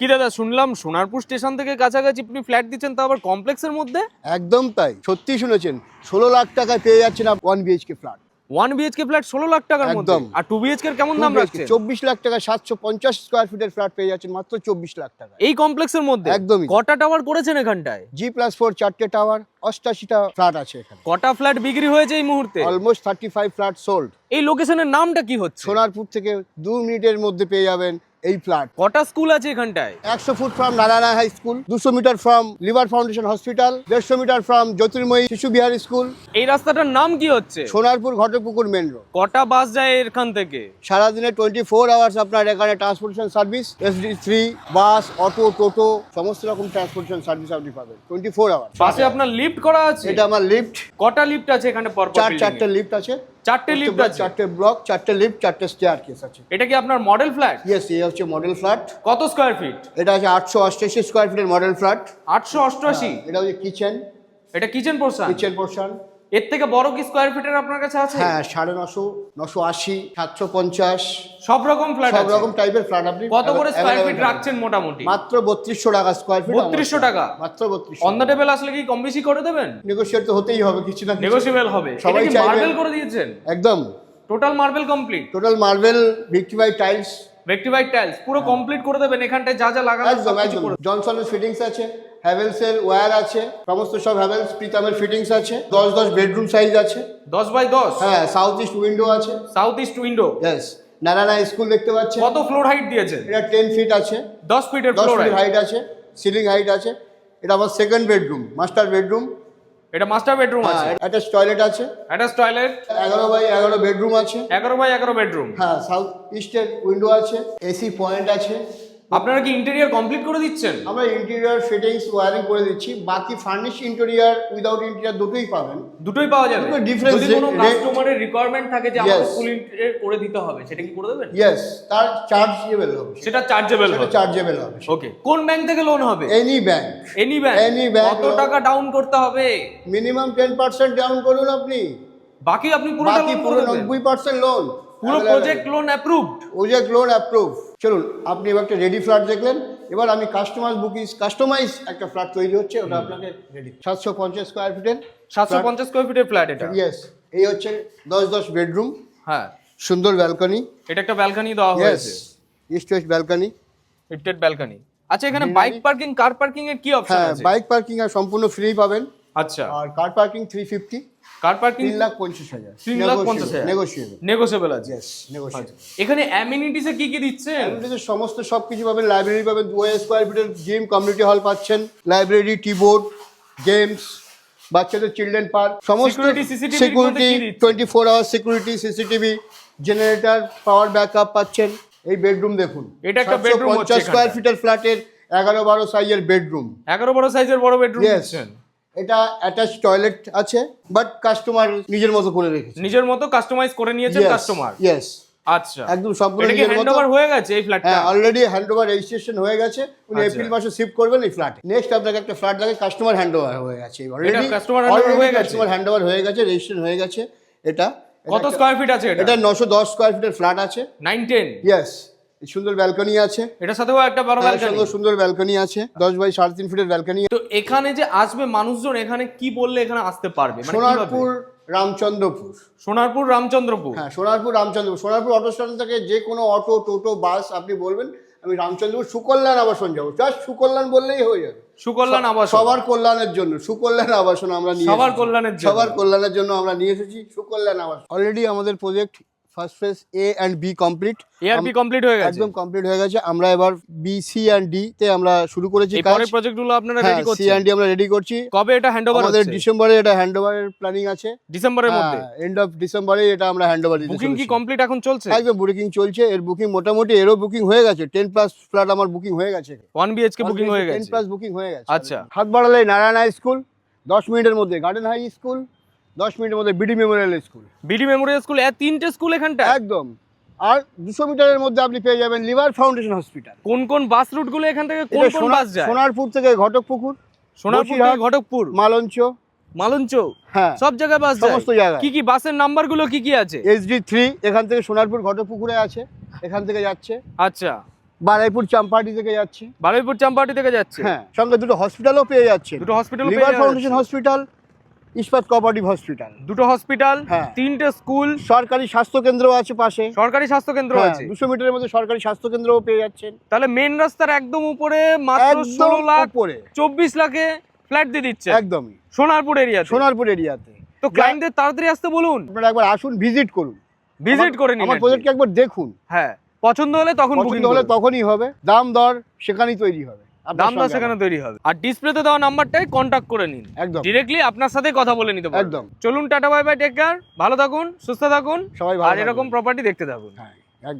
কি দাদা শুনলাম সোনারপুর স্টেশন থেকে কাছাকাছি আপনি ফ্ল্যাট দিচ্ছেন তা আবার কমপ্লেক্সের মধ্যে? একদম তাই সত্যি শুনেছেন। ষোলো লাখ টাকায় পেয়ে যাচ্ছেন one BHK flat one BHK flat ষোলো লাখ টাকার মধ্যে? একদম। আর টু বিএইচকে কেমন দাম রাখছেন? চব্বিশ লাখ টাকা সাতশো পঞ্চাশ স্কোয়ার ফিটের ফ্ল্যাট পেয়ে যাচ্ছেন মাত্র চব্বিশ লাখ টাকা। এই কমপ্লেক্সের মধ্যে? একদমই। কটা টাওয়ার করেছেন এখানটায়? জি প্লাস ফোর চারটে টাওয়ার অষ্টাশিটা ফ্ল্যাট আছে এখানে। কটা ফ্ল্যাট বিক্রি হয়েছে এই মুহূর্তে? Almost thirty five flat sold এই লোকেশনের নামটা কি হচ্ছে? সোনারপুর থেকে দু মিনিটের মধ্যে পেয়ে যাবেন এই ফ্ল্যাট কটা স্কুল আছে এখানটায়? একশো foot from Narayana high school দুশো meter from liver foundation hospital দেড়শো meter from Jyotirmoyee Shishu Bihar school এই রাস্তাটার নাম কি হচ্ছে? সোনারপুর ঘটকপুকুর মেন রোড কটা বাস যায় এখান থেকে? সারাদিনে টোয়েন্টি ফোর আওয়ার্স আপনার এখানে transportation service SD three bus auto টোটো সমস্ত রকম ট্রান্সপোর্টেশন সার্ভিস আপনি পাবেন। টোয়েন্টি ফোর আওয়ার্স পাশে আপনার লিফট করা আছে? এটা আমার লিফট কটা লিফট আছে এখানে পর চার চারটে লিফট আছে। চারটে লিফট আছে। চারটে ব্লক চারটে লিফট চারটে স্টেয়ার কেস আছে। এটা কি আপনার মডেল ফ্ল্যাট ইয়েস এই হচ্ছে মডেল ফ্ল্যাট কত স্কোয়ার ফিট এটা আছে আটশো অষ্টাশি স্কোয়ার ফিটের মডেল ফ্ল্যাট আটশো অষ্টআশি? এটা হচ্ছে কিচেন এটা কিচেন পোর্শন কিচেন পোর্শন এর থেকে বড় কি স্কোয়ার ফিটের আপনার কাছে আছে? হ্যাঁ সাড়ে নশো নশো আশি সাতশো পঞ্চাশ। সব রকম ফ্ল্যাট সব রকম টাইপের ফ্ল্যাট আপনি কত করে স্কোয়ার ফিট রাখছেন মোটামুটি? মাত্র বত্রিশশো টাকা স্কোয়ার ফিট 3200 টাকা? মাত্র বত্রিশ অন দ্য টেবিল আসলে কি কম বেশি করে দেবেন? নেগোসিয়েট তো হতেই হবে কিছু না। নেগোসিয়েবল হবে। সবাই মার্বেল করে দিয়েছেন? একদম। Total marble complete total marble vitrified tiles rectified tiles পুরো কমপ্লিট করে দেবেন এখানটায় যা যা লাগানো একদম একদম। জনসনের ফিটিংস আছে। হ্যাভেলস এর ওয়্যার আছে সমস্ত সব হ্যাভেলস প্রীতমের ফিটিংস আছে দশ দশ বেডরুম সাইজ আছে। 10 বাই 10 হ্যাঁ সাউথ ইস্ট উইন্ডো আছে। South east window yes Narayana school দেখতে পাচ্ছেন। কত ফ্লোর হাইট দিয়েছেন? এটা টেন ফিট আছে। 10 ফিটের দশ ফ্লোর ফিট হাইট আছে সিলিং হাইট আছে। এটা আমার সেকেন্ড বেডরুম মাস্টার বেডরুম এটা মাস্টার বেডরুম আছে? হ্যাঁ অ্যাটাচ টয়লেট আছে। অ্যাটাচ টয়লেট এগারো বাই এগারো বেডরুম আছে। 11 বাই 11 বেডরুম হ্যাঁ সাউথ ইস্টের উইন্ডো আছে। এসি পয়েন্ট আছে। আপনারা কি ইন্টেরিয়ার কমপ্লিট করে দিচ্ছেন? আমরা ইন্টেরিয়ার ফিটিংস ওয়ারিং করে দিচ্ছি। বাকি ফার্নিশ ইন্টেরিয়ার উইদাউট ইন্টেরিয়ার দুটোই পাবেন। দুটোই পাওয়া যাবে? দুটো difference যদি কোনো কাস্টমারের রিকোয়ারমেন্ট থাকে যে আমাকে ফুল ইন্টেরিয়র করে দিতে হবে সেটা কি করে দেবেন? ইয়েস তার চার্জেবল হবে সেটা। চার্জেবল হবে। চার্জেবল হবে ওকে কোন ব্যাংক থেকে লোন হবে? Any bank any bank Any bank কত টাকা ডাউন করতে হবে? মিনিমাম টেন পার্সেন্ট ডাউন করুন আপনি। বাকি আপনি পুরো বাকি পুরো নব্বই পার্সেন্ট লোন পুরো project loan approved project loan approve চলুন আপনি এবার একটা রেডি ফ্ল্যাট দেখলেন এবার আমি কাস্টমাইজ বুকিং কাস্টমাইজ একটা ফ্ল্যাট তৈরি হচ্ছে ওটা আপনাকে রেডি সাতশো পঞ্চাশ স্কোয়ার ফিটের সাতশো পঞ্চাশ স্কোয়ার ফিটের ফ্ল্যাট এটা। ইয়েস এই হচ্ছে দশ দশ বেডরুম হ্যাঁ। সুন্দর ব্যালকনি এটা একটা ব্যালকনি দেওয়া হয়েছে। East west balcony heated balcony আচ্ছা এখানে বাইক পার্কিং কার পার্কিং এর কি অপশন হ্যাঁ আছে? বাইক পার্কিং আর সম্পূর্ণ ফ্রি পাবেন। আচ্ছা। আর car parking three fifty car parking তিন লাখ পঞ্চাশ হাজার। তিন লাখ পঞ্চাশ হাজার। নেগোসিয়েবল নেগোসিয়েবল আছে। ইয়েস নেগোসিয়েবল এখানে অ্যামিনিটিস কি কি দিচ্ছেন? সমস্ত সব কিছু পাবেন। লাইব্রেরি পাবেন দু হাজার স্কোয়ার ফিটের জিম কমিউনিটি হল পাচ্ছেন। লাইব্রেরি কিবোর্ড গেমস বাচ্চাদের চিলড্রেন পার্ক সমস্ত সিকিউরিটি দিচ্ছে? Twenty four hour security CCTV generator power backup পাচ্ছেন। এই বেডরুম দেখুন। এটা একটা হচ্ছে পঞ্চাশ স্কোয়ার ফিটের ফ্ল্যাটের এগারো বারো সাইজের বেডরুম এগারো বড় সাইজের বড় বেডরুম এটা অ্যাটাচ টয়লেট আছে বাট কাস্টমার নিজের মতো করে রেখেছে। নিজের মতো কাস্টমাইজ করে নিয়েছেন কাস্টমার ইয়েস আচ্ছা। একদম সম্পূর্ণ এটা কি হয়ে গেছে এই ফ্ল্যাটটা হ্যাঁ অলরেডি হ্যান্ড ওভার রেজিস্ট্রেশন হয়ে গেছে। উনি আচ্ছা। এপ্রিল মাসে শিফট করবেন এই ফ্ল্যাটে নেক্সট আপনাকে একটা ফ্ল্যাট লাগে কাস্টমার হ্যান্ড ওভার হয়ে গেছে অলরেডি customer handover হয়ে গেছে? কাস্টমার হ্যান্ড ওভার হয়ে গেছে রেজিস্ট্রেশন হয়ে গেছে। এটা কত স্কোয়ার ফিট আছে এটা? এটা নশো দশ স্কোয়ার ফিটের ফ্ল্যাট আছে। নাইন টেন ইয়েস সুন্দর ব্যালকনি আছে। এটার সাথেও একটা বড় ব্যালকনি সুন্দর ব্যালকনি আছে। দশ বাই সাড়ে তিন ফিটের ব্যালকনি তো এখানে যে আসবে মানুষজন এখানে কি বললে এখানে আসতে পারবে? মানে সোনারপুর রামচন্দ্রপুর। সোনারপুর রামচন্দ্রপুর? হ্যাঁ সোনারপুর রামচন্দ্রপুর। সোনারপুর অটো স্ট্যান্ড থেকে যে কোনো অটো টোটো বাস আপনি বলবেন আমি রামচন্দ্রপুর সুকল্যাণ আবাসন যাব। জাস্ট সুকল্যাণ বললেই হয়ে যাবে। সুকল্যাণ আবাস সবার কল্যাণের জন্য সুকল্যাণ আবাসন আমরা নিয়ে সবার কল্যাণের জন্য। সবার কল্যাণের জন্য আমরা নিয়ে এসেছি সুকল্যাণ আবাস অলরেডি আমাদের project first phase A and B complete ARP complete হয়ে গেছে। একদম কমপ্লিট হয়ে গেছে। আমরা এবার বি সি অ্যান্ড ডি তে আমরা শুরু করেছি এই কাজ। পরের প্রজেক্টগুলো আপনারা হ্যাঁ রেডি সি করছেন অ্যান্ড ডি আমরা রেডি করছি। কবে এটা হ্যান্ডওভার আমাদের ডিসেম্বরে এটা হ্যান্ড ওভারের প্ল্যানিং আছে ডিসেম্বরের মধ্যে? এন্ড অফ ডিসেম্বরে এটা আমরা হ্যান্ড ওভার দিতে বুকিং কি কমপ্লিট এখন চলছে? একদম বুকিং চলছে। এর বুকিং মোটামুটি এরও বুকিং হয়ে গেছে। টেন প্লাস ফ্ল্যাট আমার বুকিং হয়ে গেছে। ওয়ান বিএইচকে বুকিং হয়ে গেছে। প্লাস বুকিং হয়ে গেছে। আচ্ছা। হাত বাড়ালে নারায়ণ হাই স্কুল দশ মিনিটের মধ্যে। গার্ডেন হাই স্কুল দশ মিনিটের মধ্যে BD memorial school BD memorial school তিনটে স্কুল এখানটা একদম। আর দুশো মিটারের মধ্যে আপনি পেয়ে যাবেন লিভার ফাউন্ডেশন হসপিটাল কোন কোন বাস রুটগুলো এখান থেকে কোন কোন বাস যায়? সোনারপুর থেকে ঘটকপুকুর সোনারপুর থেকে ঘটকপুর? মালঞ্চ। মালঞ্চ হ্যাঁ। সব জায়গায় বাস যায়? সমস্ত জায়গায়। কি কি বাসের নাম্বারগুলো কি কি আছে? এসডি থ্রি এখান থেকে সোনারপুর ঘটকপুকুরে আছে এখান থেকে যাচ্ছে। আচ্ছা। বারাইপুর চাম্পাহাটি থেকে যাচ্ছে। বারুইপুর চাম্পাহাটি থেকে যাচ্ছে? হ্যাঁ সঙ্গে দুটো হসপিটালও পেয়ে যাচ্ছে। দুটো hospital liver foundation hospital Ispat cooperative hospital. দুটো হসপিটাল হ্যাঁ। তিনটে স্কুল। সরকারি স্বাস্থ্য কেন্দ্র আছে পাশে। সরকারি স্বাস্থ্য কেন্দ্র হ্যাঁ, আছে? দুশো মিটারের মধ্যে সরকারি স্বাস্থ্য কেন্দ্রও পেয়ে যাচ্ছেন। তাহলে মেন রাস্তার একদম উপরে মাত্র ষোলো লাখ চব্বিশ লাখে ফ্ল্যাট দিয়ে দিচ্ছে। একদমই। সোনারপুর এরিয়া সোনারপুর এরিয়াতে। তো ক্লায়েন্টদের তাড়াতাড়ি আসতে বলুন। আপনারা একবার আসুন ভিজিট করুন। ভিজিট করে নিন আমার প্রজেক্টকে একবার দেখুন। হ্যাঁ পছন্দ হলে তখন বুকিং হলে তখনই হবে। দাম দর সেখানেই তৈরি হবে। আপনার দাম দর সেখানে তৈরি হবে। আর ডিসপ্লেতে দেওয়া নাম্বারটাই কন্ট্যাক্ট করে নিন। একদম। ডিরেক্টলি আপনার সাথে কথা বলে নিতে পারবেন। একদম। চলুন tata bye bye take care ভালো থাকুন সুস্থ থাকুন। সবাই আর ভালো এরকম প্রপার্টি দেখতে থাকুন। হ্যাঁ একদম।